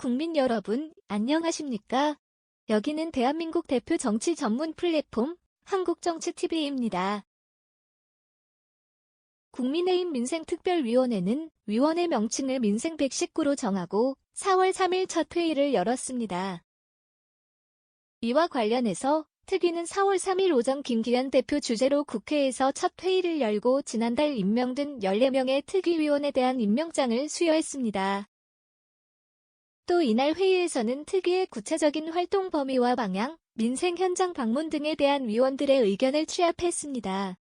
국민 여러분, 안녕하십니까? 여기는 대한민국 대표 정치 전문 플랫폼 한국정치TV입니다. 국민의힘 민생특별위원회는 위원회 명칭을 민생 119로 정하고 4월 3일 첫 회의를 열었습니다. 이와 관련해서 특위는 4월 3일 오전 김기현 대표 주재로 국회에서 첫 회의를 열고 지난달 임명된 14명의 특위위원에 대한 임명장을 수여했습니다. 또 이날 회의에서는 특위의 구체적인 활동 범위와 방향, 민생 현장 방문 등에 대한 위원들의 의견을 취합했습니다.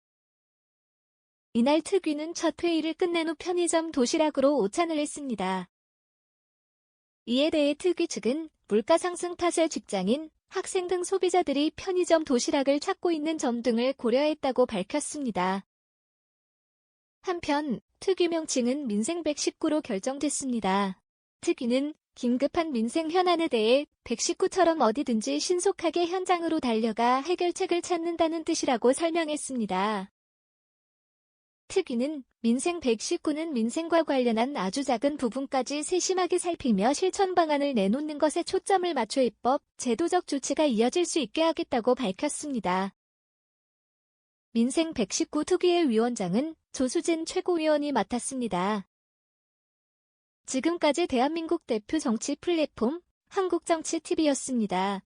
이날 특위는 첫 회의를 끝낸 후 편의점 도시락으로 오찬을 했습니다. 이에 대해 특위 측은 물가 상승 탓에 직장인, 학생 등 소비자들이 편의점 도시락을 찾고 있는 점 등을 고려했다고 밝혔습니다. 한편 특위 명칭은 민생 119로 결정됐습니다. 특위는 긴급한 민생 현안에 대해 119처럼 어디든지 신속하게 현장으로 달려가 해결책을 찾는다는 뜻이라고 설명했습니다. 특위는 민생 119는 민생과 관련한 아주 작은 부분까지 세심하게 살피며 실천 방안을 내놓는 것에 초점을 맞춰 입법, 제도적 조치가 이어질 수 있게 하겠다고 밝혔습니다. 민생 119 특위의 위원장은 조수진 최고위원이 맡았습니다. 지금까지 대한민국 대표 정치 플랫폼 한국정치TV였습니다.